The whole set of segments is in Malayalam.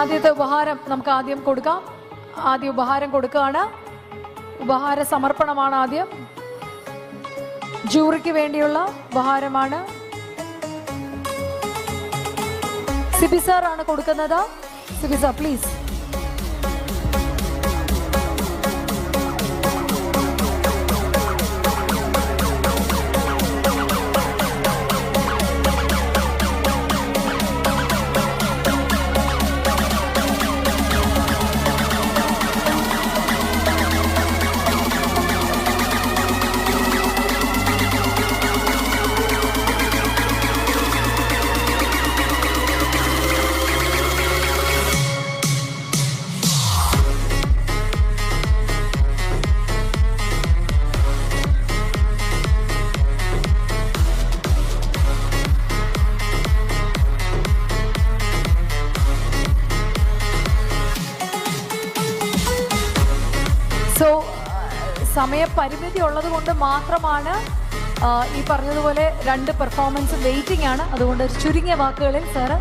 ആദ്യത്തെ ഉപഹാരം നമുക്ക് ആദ്യം കൊടുക്കാം. ആദ്യം ഉപഹാരം കൊടുക്കുകയാണ്. ഉപഹാര സമർപ്പണമാണ് ആദ്യം. ജൂറിക്ക് വേണ്ടിയുള്ള ഉപഹാരമാണ്. സിബി സാർ ആണ് കൊടുക്കുന്നത്. സിബി സാർ പ്ലീസ് സോ സമയപരിമിതി ഉള്ളത് കൊണ്ട് മാത്രമാണ് ഈ പറഞ്ഞതുപോലെ രണ്ട് പെർഫോമൻസ് വെയിറ്റിംഗ് ആണ്. അതുകൊണ്ട് ചുരുങ്ങിയ വാക്കുകളിൽ സാറ്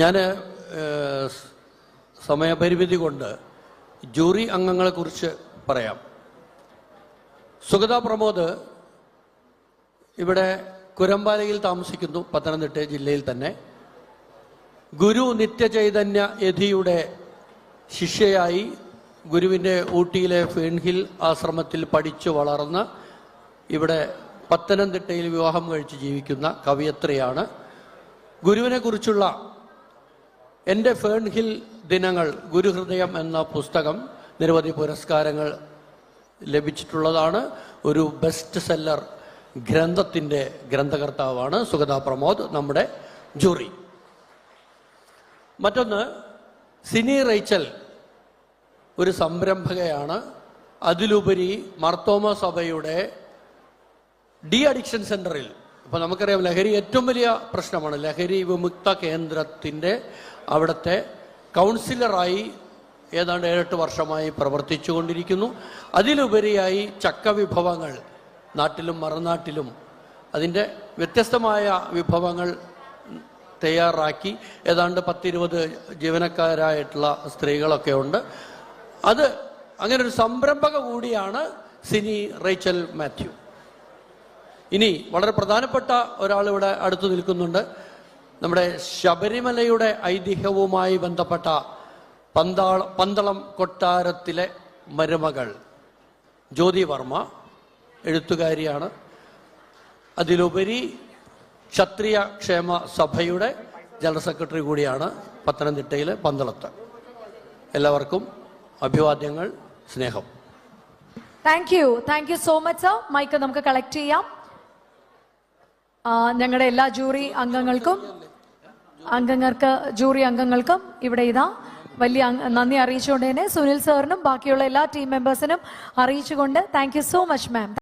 ഞാൻ സമയപരിമിതി കൊണ്ട് ജൂറി അംഗങ്ങളെ കുറിച്ച് പറയാം. സുഗത പ്രമോദ് ഇവിടെ കുരമ്പാലയിൽ താമസിക്കുന്നു പത്തനംതിട്ട ജില്ലയിൽ തന്നെ. ഗുരു നിത്യചൈതന്യ യതിയുടെ ശിഷ്യയായി ഗുരുവിന്റെ ഊട്ടിയിലെ ഫേൺഹിൽ ആശ്രമത്തിൽ പഠിച്ചു വളർന്ന് ഇവിടെ പത്തനംതിട്ടയിൽ വിവാഹം കഴിച്ച് ജീവിക്കുന്ന കവിയത്രയാണ്. ഗുരുവിനെ കുറിച്ചുള്ള എന്റെ ഫേൺഹിൽ ദിനങ്ങൾ ഗുരുഹൃദയം എന്ന പുസ്തകം നിരവധി പുരസ്കാരങ്ങൾ ലഭിച്ചിട്ടുള്ളതാണ്. ഒരു ബെസ്റ്റ് സെല്ലർ ഗ്രന്ഥത്തിന്റെ ഗ്രന്ഥകർത്താവാണ് സുഗത പ്രമോദ് നമ്മുടെ ജൂറി. മറ്റൊന്ന് സിനി റൈച്ചൽ ഒരു സംരംഭകയാണ്. അതിലുപരി മർത്തോമ സഭയുടെ ഡി അഡിക്ഷൻ സെന്ററിൽ. ഇപ്പൊ നമുക്കറിയാം ലഹരി ഏറ്റവും വലിയ പ്രശ്നമാണ്. ലഹരി വിമുക്ത കേന്ദ്രത്തിന്റെ അവിടുത്തെ കൗൺസിലറായി ഏതാണ്ട് ഏഴെട്ട് വർഷമായി പ്രവർത്തിച്ചു കൊണ്ടിരിക്കുന്നു അതിലുപരിയായി ചക്ക വിഭവങ്ങൾ നാട്ടിലും മറുനാട്ടിലും അതിന്റെ വ്യത്യസ്തമായ വിഭവങ്ങൾ തയ്യാറാക്കി. ഏതാണ്ട് പത്തിരുപത് ജീവനക്കാരായിട്ടുള്ള സ്ത്രീകളൊക്കെ ഉണ്ട്. അത് അങ്ങനെ ഒരു സംരംഭക കൂടിയാണ് സിനി റേച്ചൽ മാത്യു. ഇനി വളരെ പ്രധാനപ്പെട്ട ഒരാൾ ഇവിടെ അടുത്ത് നിൽക്കുന്നുണ്ട്. നമ്മുടെ ശബരിമലയുടെ ഐതിഹ്യവുമായി ബന്ധപ്പെട്ട പന്താള പന്തളം കൊട്ടാരത്തിലെ മരുമകൾ ജ്യോതി വർമ്മ എഴുത്തുകാരിയാണ്. അതിലുപരി ക്ഷത്രിയ ക്ഷേമ സഭയുടെ ജനറൽ സെക്രട്ടറി കൂടിയാണ് പത്തനംതിട്ടയിലെ പന്തളത്ത്. എല്ലാവർക്കും അഭിവാദ്യങ്ങൾ സ്നേഹം. Thank you thank you so much sir mike നമുക്ക് കളക്ട് ചെയ്യാം. ഞങ്ങളുടെ എല്ലാ ജൂറി അംഗങ്ങൾക്കും അംഗങ്ങൾക്ക് ജൂറി അംഗങ്ങൾക്കും ഇവിടെ ഇതാ വലിയ നന്ദി അറിയിച്ചുകൊണ്ട് തന്നെ സുനിൽ സാറിനും ബാക്കിയുള്ള എല്ലാ ടീം മെമ്പേഴ്സിനും അറിയിച്ചുകൊണ്ട് താങ്ക് സോ മച്ച് മാം